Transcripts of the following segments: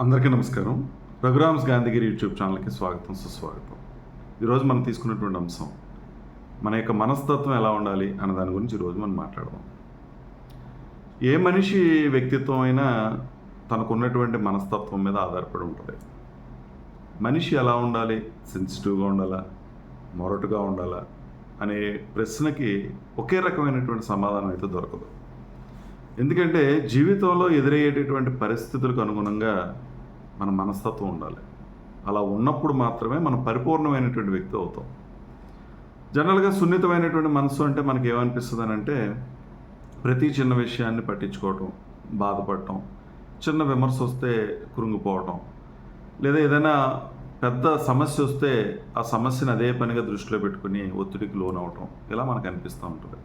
అందరికీ నమస్కారం. రఘురామ్స్ గాంధీగిరి యూట్యూబ్ ఛానల్కి స్వాగతం సుస్వాగతం. ఈరోజు మనం తీసుకున్నటువంటి అంశం మన యొక్క మనస్తత్వం ఎలా ఉండాలి అన్న దాని గురించి ఈరోజు మనం మాట్లాడదాం. ఏ మనిషి వ్యక్తిత్వం అయినా తనకున్నటువంటి మనస్తత్వం మీద ఆధారపడి ఉంటుంది. మనిషి ఎలా ఉండాలి? సెన్సిటివ్గా ఉండాలా? మొరటుగా ఉండాలా? అనే ప్రశ్నకి ఒకే రకమైనటువంటి సమాధానం అయితే దొరకదు. ఎందుకంటే జీవితంలో ఎదురయ్యేటటువంటి పరిస్థితులకు అనుగుణంగా మన మనస్తత్వం ఉండాలి. అలా ఉన్నప్పుడు మాత్రమే మనం పరిపూర్ణమైనటువంటి వ్యక్తి అవుతాం. జనరల్గా సున్నితమైనటువంటి మనసు అంటే మనకి ఏమనిపిస్తుంది అని అంటే ప్రతి చిన్న విషయాన్ని పట్టించుకోవటం బాధపడటం చిన్న విమర్శ వస్తే కృంగిపోవటం లేదా ఏదైనా పెద్ద సమస్య వస్తే ఆ సమస్యను అదే పనిగా దృష్టిలో పెట్టుకుని ఒత్తిడికి లోనవటం ఇలా మనకు అనిపిస్తూ ఉంటుంది.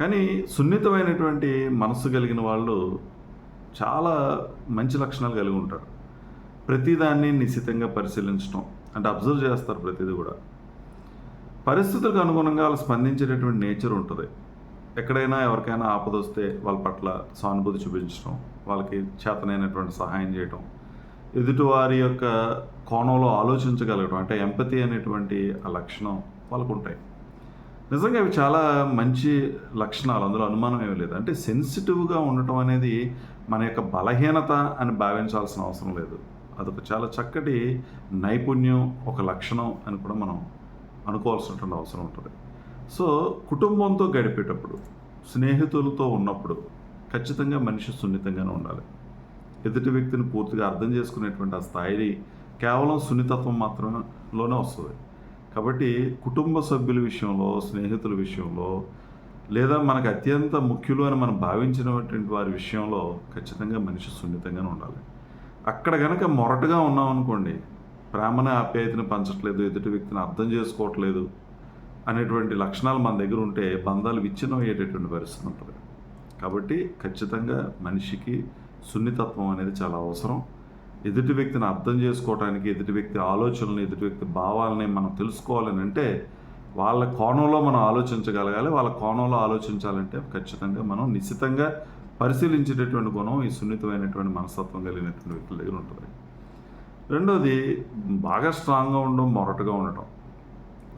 కానీ సున్నితమైనటువంటి మనసు కలిగిన వాళ్ళు చాలా మంచి లక్షణాలు కలిగి ఉంటారు. ప్రతిదాన్ని నిశ్చితంగా పరిశీలించడం అంటే అబ్జర్వ్ చేస్తారు ప్రతిదీ కూడా. పరిస్థితులకు అనుగుణంగా వాళ్ళు స్పందించేటటువంటి నేచర్ ఉంటుంది. ఎక్కడైనా ఎవరికైనా ఆపద వస్తే వాళ్ళ పట్ల సానుభూతి చూపించడం వాళ్ళకి చేతనైనటువంటి సహాయం చేయటం ఎదుటివారి యొక్క కోణంలో ఆలోచించగలగడం అంటే ఎంపతి అనేటువంటి ఆ లక్షణం వాళ్ళకు ఉంటాయి నిజంగా ఇవి చాలా మంచి లక్షణాలు. అందులో అనుమానం ఏమీ లేదు. అంటే సెన్సిటివ్గా ఉండటం అనేది మన యొక్క బలహీనత అని భావించాల్సిన అవసరం లేదు. అదొక చాలా చక్కటి నైపుణ్యం ఒక లక్షణం అని కూడా మనం అనుకోవాల్సినటువంటి అవసరం ఉంటుంది. సో కుటుంబంతో గడిపేటప్పుడు స్నేహితులతో ఉన్నప్పుడు ఖచ్చితంగా మనిషి సున్నితంగానే ఉండాలి. ఎదుటి వ్యక్తిని పూర్తిగా అర్థం చేసుకునేటువంటి ఆ స్థాయి కేవలం సున్నితత్వం మాత్రంలోనే వస్తుంది. కాబట్టి కుటుంబ సభ్యుల విషయంలో స్నేహితుల విషయంలో లేదా మనకు అత్యంత ముఖ్యులు అని మనం భావించినటువంటి వారి విషయంలో ఖచ్చితంగా మనిషి సున్నితంగానే ఉండాలి. అక్కడ కనుక మొరటుగా ఉన్నాం అనుకోండి ప్రేమని ఆప్యాయతను పంచట్లేదు ఎదుటి వ్యక్తిని అర్థం చేసుకోవట్లేదు అనేటువంటి లక్షణాలు మన దగ్గర ఉంటే బంధాలు విచ్ఛిన్నం అయ్యేటటువంటి పరిస్థితి ఉంటుంది. కాబట్టి ఖచ్చితంగా మనిషికి సున్నితత్వం అనేది చాలా అవసరం. ఎదుటి వ్యక్తిని అర్థం చేసుకోవడానికి ఎదుటి వ్యక్తి ఆలోచనలు ఎదుటి వ్యక్తి భావాలని మనం తెలుసుకోవాలని అంటే వాళ్ళ కోణంలో మనం ఆలోచించగలగాలి వాళ్ళ కోణంలో ఆలోచించాలంటే ఖచ్చితంగా మనం నిశ్చితంగా పరిశీలించేటటువంటి గుణం ఈ సున్నితమైనటువంటి మనస్తత్వం కలిగినటువంటి వ్యక్తుల దగ్గర ఉంటుంది. రెండోది బాగా స్ట్రాంగ్గా ఉండడం మొరటుగా ఉండటం.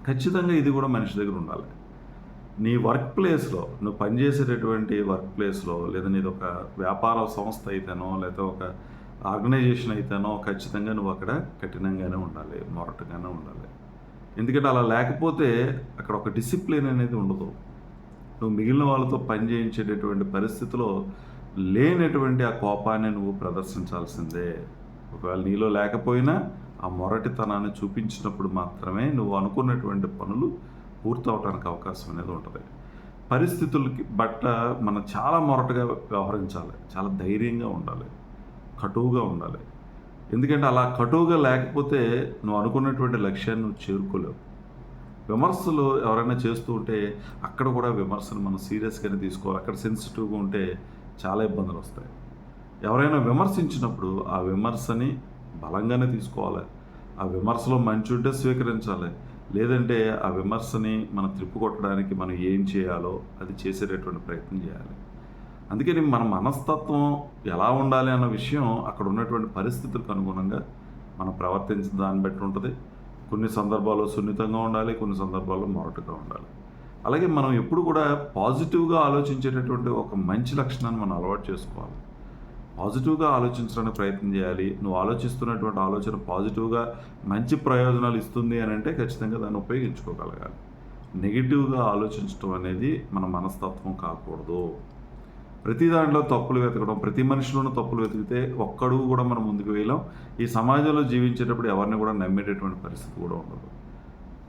ఖచ్చితంగా ఇది కూడా మనిషి దగ్గర ఉండాలి. నీ వర్క్ ప్లేస్లో నువ్వు పనిచేసేటటువంటి వర్క్ ప్లేస్లో లేదా నీది ఒక వ్యాపార సంస్థ అయితేనో లేదా ఒక ఆర్గనైజేషన్ అయితేనో ఖచ్చితంగా నువ్వు అక్కడ కఠినంగానే ఉండాలి మొరటుగానే ఉండాలి. ఎందుకంటే అలా లేకపోతే అక్కడ ఒక డిసిప్లిన్ అనేది ఉండదు. నువ్వు మిగిలిన వాళ్ళతో పని చేయించేటటువంటి పరిస్థితిలో లేనటువంటి ఆ కోపాన్ని నువ్వు ప్రదర్శించాల్సిందే. ఒకవేళ నీలో లేకపోయినా ఆ మొరటితనాన్ని చూపించినప్పుడు మాత్రమే నువ్వు అనుకున్నటువంటి పనులు పూర్తవటానికి అవకాశం అనేది ఉంటుంది. పరిస్థితులకి బట్ట మనం చాలా మొరటుగా వ్యవహరించాలి. చాలా ధైర్యంగా ఉండాలి. కటువుగా ఉండాలి. ఎందుకంటే అలా కటువుగా లేకపోతే నువ్వు అనుకున్నటువంటి లక్ష్యాన్ని నువ్వు చేరుకోలేవు. విమర్శలు ఎవరైనా చేస్తూ ఉంటే అక్కడ కూడా విమర్శను మనం సీరియస్గానే తీసుకోవాలి. అక్కడ సెన్సిటివ్గా ఉంటే చాలా ఇబ్బందులు వస్తాయి. ఎవరైనా విమర్శించినప్పుడు ఆ విమర్శని బలంగానే తీసుకోవాలి. ఆ విమర్శలో మంచి ఉంటే స్వీకరించాలి. లేదంటే ఆ విమర్శని మనం త్రిప్పుకొట్టడానికి మనం ఏం చేయాలో అది చేసేటటువంటి ప్రయత్నం చేయాలి. అందుకని మన మనస్తత్వం ఎలా ఉండాలి అన్న విషయం అక్కడ ఉన్నటువంటి పరిస్థితులకు అనుగుణంగా మనం ప్రవర్తించిన దాన్ని బట్టి ఉంటుంది. కొన్ని సందర్భాల్లో సున్నితంగా ఉండాలి కొన్ని సందర్భాల్లో మొరటుగా ఉండాలి. అలాగే మనం ఎప్పుడు కూడా పాజిటివ్గా ఆలోచించేటటువంటి ఒక మంచి లక్షణాన్ని మనం అలవాటు చేసుకోవాలి. పాజిటివ్గా ఆలోచించడానికి ప్రయత్నం చేయాలి. నువ్వు ఆలోచిస్తున్నటువంటి ఆలోచన పాజిటివ్గా మంచి ప్రయోజనాలు ఇస్తుంది అని అంటే ఖచ్చితంగా దాన్ని ఉపయోగించుకోగలగాలి. నెగిటివ్గా ఆలోచించడం అనేది మన మనస్తత్వం కాకూడదు. ప్రతి దాంట్లో తప్పులు వెతకడం ప్రతి మనిషిలోనూ తప్పులు వెతికితే ఒక్కడు కూడా మనం ముందుకు వేయలేం. ఈ సమాజంలో జీవించేటప్పుడు ఎవరిని కూడా నమ్మేటటువంటి పరిస్థితి కూడా ఉండదు.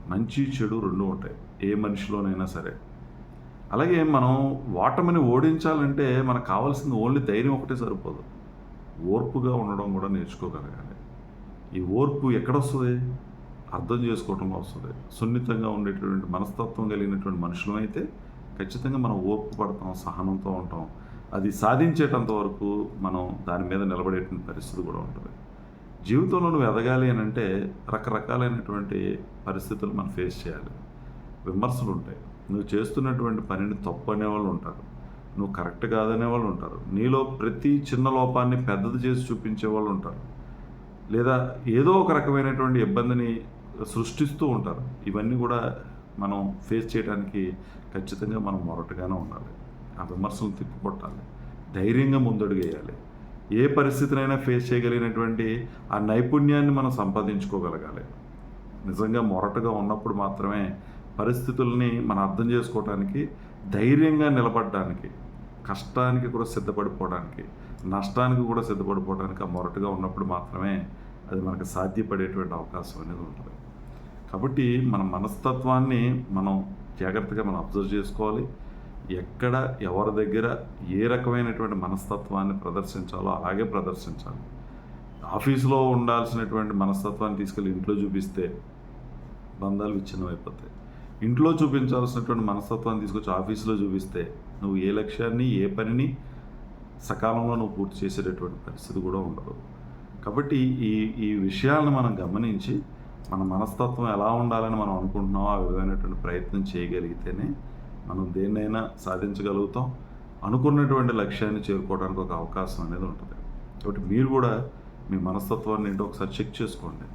మంచి చెడు రెండు ఉంటాయి. ఏ మనిషిలోనైనా సరే. అలాగే మనం ఓటమిని ఓడించాలంటే మనకు కావాల్సింది ఓన్లీ ధైర్యం ఒకటే సరిపోదు. ఓర్పుగా ఉండడం కూడా నేర్చుకోగలగాలి. ఈ ఓర్పు ఎక్కడొస్తుంది? అర్థం చేసుకోవటంలో వస్తుంది సున్నితంగా ఉండేటటువంటి మనస్తత్వం కలిగినటువంటి మనుషులమైతే ఖచ్చితంగా మనం ఓర్పు పడతాం సహనంతో ఉంటాం. అది సాధించేటంత వరకు మనం దాని మీద నిలబడేటువంటి పరిస్థితి కూడా ఉంటుంది. జీవితంలో నువ్వు ఎదగాలి అని అంటే రకరకాలైనటువంటి పరిస్థితులు మనం ఫేస్ చేయాలి. విమర్శలు ఉంటాయి. నువ్వు చేస్తున్నటువంటి పనిని తప్పు అనేవాళ్ళు ఉంటారు. నువ్వు కరెక్ట్ కాదనే వాళ్ళు ఉంటారు. నీలో ప్రతి చిన్న లోపాన్ని పెద్దది చేసి చూపించే వాళ్ళు ఉంటారు. లేదా ఏదో ఒక రకమైనటువంటి ఇబ్బందిని సృష్టిస్తూ ఉంటారు. ఇవన్నీ కూడా మనం ఫేస్ చేయడానికి ఖచ్చితంగా మనం మొరటుగానే ఉండాలి. ఆ విమర్శలు తిప్పికొట్టాలి. ధైర్యంగా ముందడుగు వేయాలి. ఏ పరిస్థితినైనా ఫేస్ చేయగలిగినటువంటి ఆ నైపుణ్యాన్ని మనం సంపాదించుకోగలగాలి. నిజంగా మొరటుగా ఉన్నప్పుడు మాత్రమే పరిస్థితుల్ని మనం అర్థం చేసుకోవడానికి ధైర్యంగా నిలబడడానికి కష్టానికి కూడా సిద్ధపడిపోవడానికి నష్టానికి కూడా సిద్ధపడిపోవడానికి ఆ మొరటుగా ఉన్నప్పుడు మాత్రమే అది మనకు సాధ్యపడేటువంటి అవకాశం అనేది ఉంటుంది. కాబట్టి మన మనస్తత్వాన్ని మనం జాగ్రత్తగా మనం అబ్జర్వ్ చేసుకోవాలి. ఎక్కడ ఎవరి దగ్గర ఏ రకమైనటువంటి మనస్తత్వాన్ని ప్రదర్శించాలో అలాగే ప్రదర్శించాలి. ఆఫీసులో ఉండాల్సినటువంటి మనస్తత్వాన్ని తీసుకెళ్ళి ఇంట్లో చూపిస్తే బంధాలు విచ్ఛిన్నమైపోతాయి ఇంట్లో చూపించాల్సినటువంటి మనస్తత్వాన్ని తీసుకొచ్చి ఆఫీసులో చూపిస్తే నువ్వు ఏ లక్ష్యాన్ని ఏ పనిని సకాలంలో నువ్వు పూర్తి చేసేటటువంటి పరిస్థితి కూడా ఉండదు. కాబట్టి ఈ ఈ విషయాలను మనం గమనించి మన మనస్తత్వం ఎలా ఉండాలని మనం అనుకుంటున్నామో ఆ విధమైనటువంటి ప్రయత్నం చేయగలిగితేనే మనం దేన్నైనా సాధించగలుగుతాం. అనుకున్నటువంటి లక్ష్యాన్ని చేరుకోవడానికి ఒక అవకాశం అనేది ఉంటుంది. కాబట్టి మీరు కూడా మీ మనస్తత్వాన్ని ఏంటో ఒకసారి చెక్ చేసుకోండి.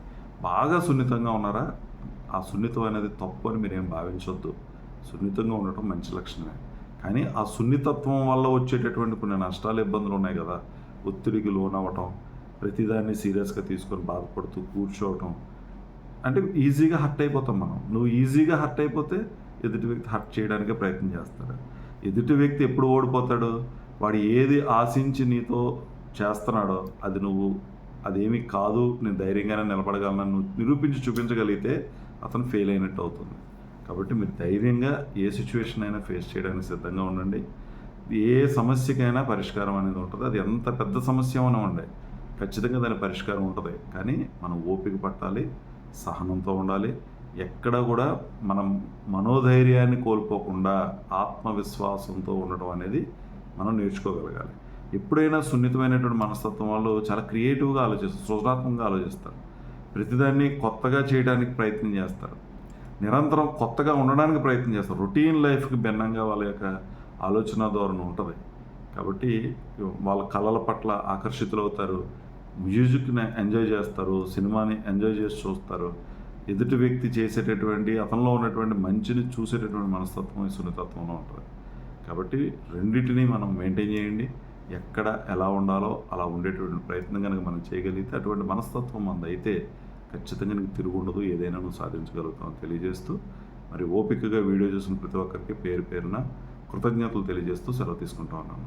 బాగా సున్నితంగా ఉన్నారా? ఆ సున్నితం అనేది తప్పు అని మీరేం భావించొద్దు. సున్నితంగా ఉండటం మంచి లక్షణమే. కానీ ఆ సున్నితత్వం వల్ల వచ్చేటటువంటి కొన్ని నష్టాలు ఇబ్బందులు ఉన్నాయి కదా. ఒత్తిడికి లోనవ్వటం ప్రతిదాన్ని సీరియస్గా తీసుకొని బాధపడుతూ కూర్చోవటం. అంటే ఈజీగా హర్ట్ అయిపోతాం మనం. నువ్వు ఈజీగా హర్ట్ అయిపోతే ఎదుటి వ్యక్తి హర్ట్ చేయడానికే ప్రయత్నం చేస్తాడు. ఎదుటి వ్యక్తి ఎప్పుడు ఓడిపోతాడు? వాడు ఏది ఆశించి నీతో చేస్తున్నాడో అది నువ్వు అదేమీ కాదు నేను ధైర్యంగానే నిలబడగలను నువ్వు నిరూపించి చూపించగలిగితే అతను ఫెయిల్ అయినట్టు అవుతుంది. కాబట్టి మీరు ధైర్యంగా ఏ సిచ్యువేషన్ అయినా ఫేస్ చేయడానికి సిద్ధంగా ఉండండి. ఏ సమస్యకైనా పరిష్కారం అనేది ఉంటుంది. అది ఎంత పెద్ద సమస్య అయినా ఉండే ఖచ్చితంగా దాని పరిష్కారం ఉంటుంది. కానీ మనం ఓపిక పట్టాలి సహనంతో ఉండాలి ఎక్కడ కూడా మనం మనోధైర్యాన్ని కోల్పోకుండా ఆత్మవిశ్వాసంతో ఉండటం అనేది మనం నేర్చుకోగలగాలి. ఎప్పుడైనా సున్నితమైనటువంటి మనస్తత్వం వాళ్ళు చాలా క్రియేటివ్గా ఆలోచిస్తారు సృజనాత్మకంగా ఆలోచిస్తారు. ప్రతిదాన్ని కొత్తగా చేయడానికి ప్రయత్నం చేస్తారు. నిరంతరం కొత్తగా ఉండడానికి ప్రయత్నం చేస్తారు. రొటీన్ లైఫ్కి భిన్నంగా వాళ్ళ యొక్క ఆలోచన ధోరణి ఉంటుంది. కాబట్టి వాళ్ళ కళల పట్ల ఆకర్షితులవుతారు. మ్యూజిక్ని ఎంజాయ్ చేస్తారు. సినిమాని ఎంజాయ్ చేసి చూస్తారు. ఎదుటి వ్యక్తి చేసేటటువంటి అతనిలో ఉన్నటువంటి మంచిని చూసేటటువంటి మనస్తత్వం ఈ సున్నితత్వంలో ఉంటుంది. కాబట్టి రెండింటినీ మనం మెయింటైన్ చేయండి. ఎక్కడ ఎలా ఉండాలో అలా ఉండేటువంటి ప్రయత్నం కనుక మనం చేయగలిగితే అటువంటి మనస్తత్వం మనది అయితే ఖచ్చితంగా నీకు తిరుగు ఉండదు. ఏదైనా నువ్వు సాధించగలుగుతావు తెలియజేస్తూ మరి ఓపికగా వీడియో చూసిన ప్రతి ఒక్కరికి పేరు పేరున కృతజ్ఞతలు తెలియజేస్తూ సెలవు తీసుకుంటా ఉన్నాను.